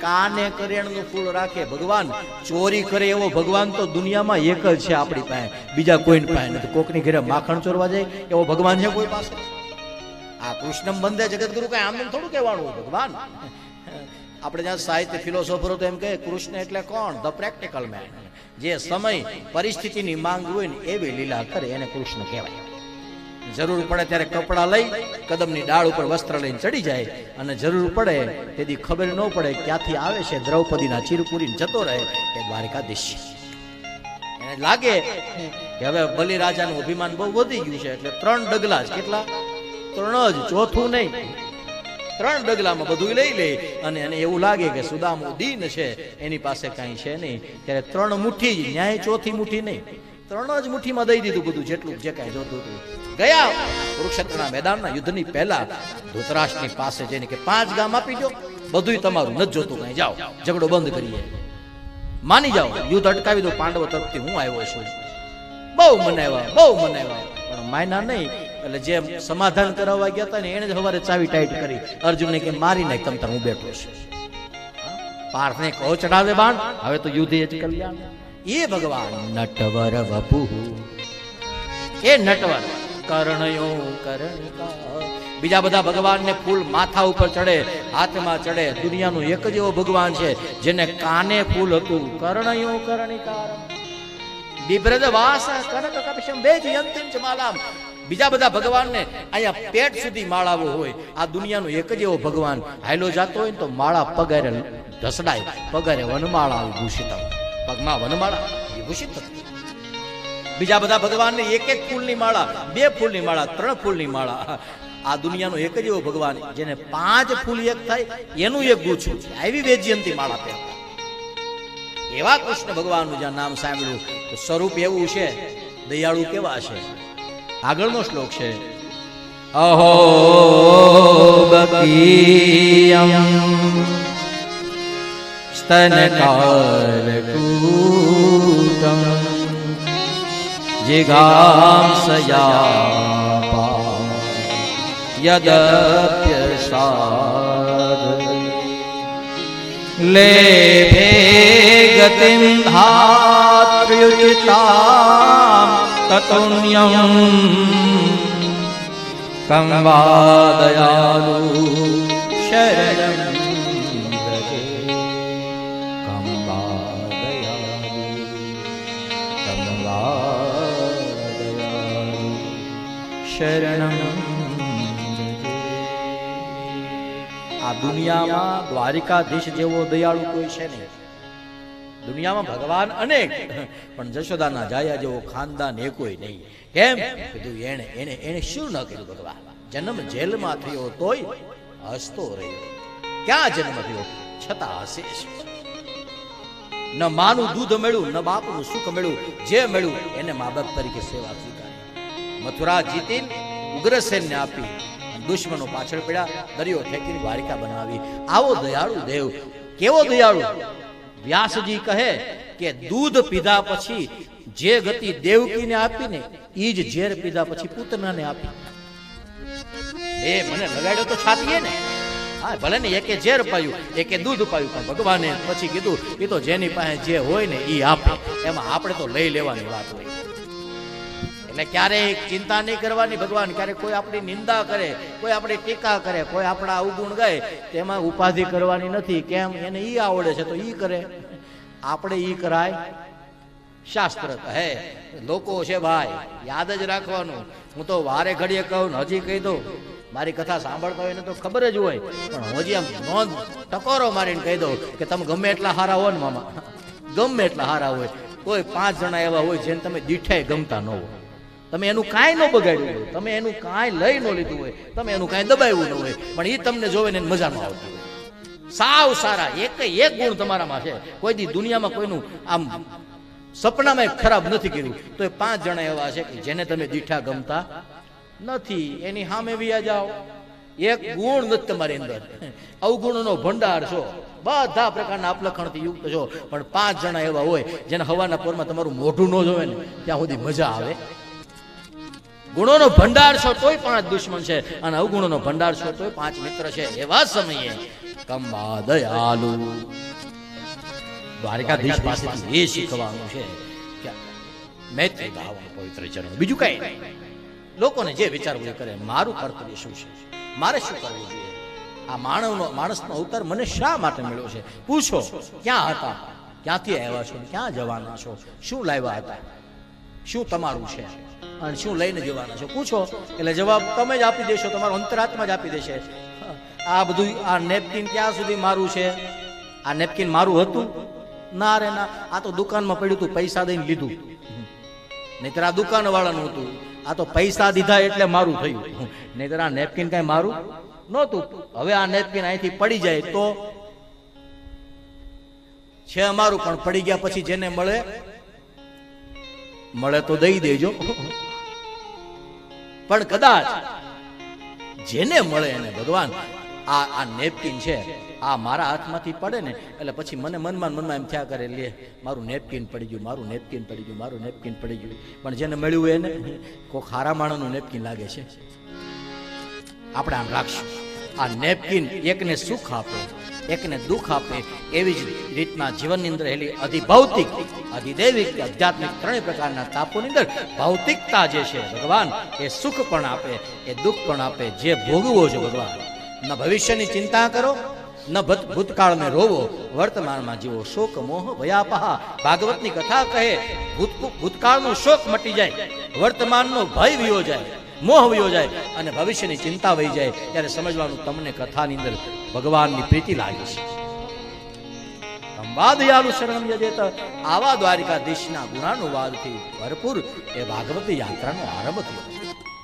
કાને કરેણનું ફૂલ રાખે ભગવાન? ચોરી કરે એવો ભગવાન તો દુનિયામાં એક જ છે આપણી પાસે. બીજા કોઈ પાસે નથી. કોકની ઘરે માખણ ચોરવા જાય એવો ભગવાન છે કોઈ પાસે? આ કૃષ્ણ બંધે જગતગુરુ કઈ આમ થોડું કહેવાનું ભગવાન? આપણે જ્યાં સાહિત્ય ફિલોસોફરો તો એમ કહે, કૃષ્ણ એટલે કોણ? ધ પ્રેક્ટિકલ મેન જે સમય, પરિસ્થિતિની માંગ હોય ને એવી લીલા કરે એને કૃષ્ણ કહેવાય. જરૂર પડે ત્યારે કપડાં લઈ કદમની ડાળ ઉપર વસ્ત્ર લઈને ચડી જાય. અને જરૂર પડે તેથી ખબર ન પડે ક્યાંથી આવે છે. દ્રૌપદીના ચીરપુરી જતો રહે એ દ્વારકાધીશ. એને લાગે કે હવે બલિરાજાનું અભિમાન બહુ વધી ગયું છે. એટલે ત્રણ ડગલા જ કેટલા? ત્રણ જ, ચોથું નહીં. ત્રણ ડગલામાં બધું લઈ લે. અને એને એવું લાગે કે સુદામુ દીન છે. એની પાસે કાંઈ છે નહીં. ત્યારે ત્રણ મુઠ્ઠી ન્યાય ચોથી મુઠ્ઠી નહીં. ત્રણ જ મુઠ્ઠીમાં દઈ દીધું બધું, જેટલું જે કાંઈ જોતું હતું. ગયા કુરુક્ષેત્રના મેદાનના યુદ્ધની પહેલા ધૃતરાષ્ટ્રની પાસે જઈને કે પાંચ ગામ આપી દો બધુંય તમારું નથી જોતું કાંઈ. જાઓ, ઝઘડો બંધ કરીએ. માની જાઓ, યુદ્ધ અટકાવી દો, પાંડવો તરફથી હું આવ્યો છું. બહુ મનાવ્યા બહુ મનાવ્યા પણ માયના નહીં, એટલે જે સમાધાન કરાવવા ગયા હતા ને એને જ સવારે ચાવી ટાઈટ કરી. અર્જુનને કે મારી નાખ તમ તાર હું બેઠો છું. પાર્થને કહો ચડાવે બાણ. હવે તો યુદ્ધ એ જ કલ્યાણ. એ ભગવાન. નટવર વપુ. એ નટવર. કર્ણયો કર્ણિકા. બીજા બધા ભગવાનને ફૂલ માથા ઉપર ચડે હાથમાં ચડે. દુનિયાનો એક જ એવો ભગવાન છે જેને કાને ફૂલ હતું. કર્ણયો કર્ણિકા. બિભ્રદ વાસ કનક કપિશમ વેજ યંતિમ ચ માલામ. બીજા બધા ભગવાનને અહીંયા પેટ સુધી માળાવો હોય. આ દુનિયાનો એક જ એવો ભગવાન. હાયલો જાતો હોય ને તો માળા પગારે ઢસડાય પગારે વનમાળા વિભૂષિત પગમાં વનમાળા વિભૂષિત થતી. બીજા બધા ભગવાનને એક એક ફૂલની માળા, બે ફૂલની માળા, ત્રણ ફૂલની માળા. આ દુનિયાનો એક જ એવો ભગવાન, જેને પાંચ ફૂલ એક થાય, એનું એક ગુચ્છું આવી વેજયંતી માળા પહેરતા. એવા કૃષ્ણ ભગવાનનું જ્યાં નામ સાંભળ્યું, તો સ્વરૂપ એવું છે, દયાળુ કેવા છે? આગળનો શ્લોક છે, અહો બકીયમ સ્તનકારકૂટમ જિગાંસયા યદપ્યસાદ લેભે ગતિમ ધાત્ર્યુચિતામ તતુન્યમ કં વા દયાલુ શરણમ શરણમ. આ દુનિયામાં દ્વારિકાધીશ જેવો દયાળુ કોઈ છે નહીં. દુનિયામાં ભગવાન અનેક, પણ જશોદાના જાયા જેવો ખાનદાન એ કોઈ નહીં. કેમ? કીધું એને એને એને શું ન કર્યું ભગવાન? જન્મ જેલમાં થયો તોય હસતો રહ્યો. ક્યાં જન્મ થયો? છતાં હસે ન માનું દૂધ મળ્યું ન બાપનું સુખ મળ્યું જે મળ્યું એને મા બાપ તરીકે સેવા સ્વીકારી. મથુરા જીતી ઉગ્રસેનને આપી દુશ્મનો પાછળ પડ્યા, દરિયો ઠેકીને દ્વારિકા બનાવી. આવો દયાળુ દેવ. કેવો દયાળુ? વ્યાસજી કહે કે દૂધ પીધા પછી જે ગતિ દેવકીને આપીને એ જ ઝેર પીધા પછી પુત્રને આપી. એ મને લગાડ્યો તો છાતીએ ને? હા, ભલે ને એકે ઝેર પાયું, એકે દૂધ પાયું, પણ ભગવાને પછી કીધું એ તો જેની પાસે જે હોય ને એ આપે. એમાં આપણે તો લઈ લેવાની વાત હોય. એટલે ક્યારેય ચિંતા નહીં કરવાની. ભગવાન ક્યારેક કોઈ આપણી નિંદા કરે, કોઈ આપણી ટીકા કરે, કોઈ આપણા અવગુણ ગાય, તેમાં ઉપાધિ કરવાની નથી. કેમ? એને ઈ આવડે છે તો ઈ કરે. આપણે ઈ કરાય. શાસ્ત્ર કહે લોકો છે ભાઈ, યાદ જ રાખવાનું. હું તો વારે ઘડીએ કહું હજી કહી દઉં. મારી કથા સાંભળતા હોય ને તો ખબર જ હોય. પણ હજી આમ નોંધ, ટકોરો મારીને કહી દઉં કે તમે ગમે એટલા હારા હો ને મામા. ગમે એટલા હારા હોય. કોઈ પાંચ જણા એવા હોય જેને તમે દીઠે ગમતા ન હોય. તમે એનું કાંઈ ન બગાડ્યું હોય, તમે એનું કાંઈ લઈ ન લીધું હોય, તમે એનું કાંઈ દબાવ્યું ન હોય, પણ એ તમને જોવે ને મજા ન આવતી હોય. સાવ સારા, એક એક ગુણ તમારામાં છે. કોઈ દી દુનિયામાં કોઈનું આમ સપનામાં ખરાબ નથી કર્યું. તો એ પાંચ જણા એવા છે કે જેને તમે દીઠા ગમતા નથી. એની સામે વિયા જાઓ. એક ગુણ નથી તમારી અંદર. અવગુણનો ભંડાર છો. બધા પ્રકારના અપલખણથી યુક્ત છો. પણ પાંચ જણા એવા હોય જેને હવાના પોરમાં તમારું મોઢું ન જોવે ને, ત્યાં સુધી મજા આવે. ગુણોનો ભંડાર છો તોય પાંચ દુશ્મન છે અને અવગુણોનો ભંડાર છો તોય પાંચ મિત્ર છે એવા સમયે કંબા દયાલુ. દ્વારકાધીશ પાસેથી એ શીખવાનું છે કે મૈત્રી ભાવ પવિત્ર ચરણ. બીજું કઈ નહીં. લોકોને જે વિચારવું એ કરે મારું કર્તવ્ય શું છે? મારે શું કરવું જોઈએ? આ માનવનો માણસનો અવતાર મને શા માટે મળ્યો છે? પૂછો ક્યાં હતા? ક્યાંથી આવ્યા છો? ક્યાં જવાના છો? શું લાવ્યા હતા? શું તમારું છે? અને શું લઈને જવાના છો? પૂછો. એટલે જવાબ તમે જ આપી દેશો, તમારો અંતરાત્મા જ આપી દેશે. આ બધું આ નેપકિન ક્યાં સુધી મારું છે? આ નેપકિન મારું હતું? ના રે, ના. આ તો દુકાનમાં પડ્યું હતું પૈસા દઈને લીધું. નહીતર આ દુકાન વાળાનું હતું. આ તો પૈસા દીધા એટલે મારું થયું. નહીતર આ નેપકિન કઈ મારું નહોતું. હવે આ નેપકિન અહીંથી પડી જાય તો? છે અમારું, પણ પડી ગયા પછી જેને મળે મળે તો દઈ દેજો. પણ કદાચ જેને મળે એને ભગવાન, આ આ નેપકિન છે, આ મારા હાથમાંથી પડે ને, એટલે પછી મને મનમાં મનમાં એમ થયા કરે, લે, મારું નેપકિન પડી ગયું, મારું નેપકિન પડી ગયું, મારું નેપકિન પડી ગયું. પણ જેને મળ્યું એને કોઈ ખારા માણસનું નેપકિન લાગે છે. આપણે આમ રાખશું. આ નેપકિન એકને સુખ આપે. એકને દુઃખ આપે એવી જ રીતના જીવનની અંદર રહેલી અધિભૌતિક, અધિદૈવિક કે આધ્યાત્મિક ત્રણેય પ્રકારના તાપોની અંદર ભૌતિકતા જે છે ભગવાન, એ સુખ પણ આપે, એ દુઃખ પણ આપે, જે ભોગવો છો ભગવાન. ન ભવિષ્યની ચિંતા કરો, ન ભૂત- ભૂતકાળને રોવો, વર્તમાનમાં જીવો શોક, મોહ, ભયાપહા, ભાગવતની કથા કહે, ભૂત, ભૂતકાળનો શોક મટી જાય, વર્તમાનનો ભય વિયો જાય. મોહ વયો જાય અને ભવિષ્યની ચિંતા વહી જાય ત્યારે સમજવાનું તમને કથાની અંદર ભગવાનની પ્રીતિ લાગે છે. સંવાદયાલુ શરણમ યજેત, આવા દ્વારિકાધીશના ગુણાનુવાદથી ભરપૂર એ ભાગવત યાત્રાનો આરંભ થયો.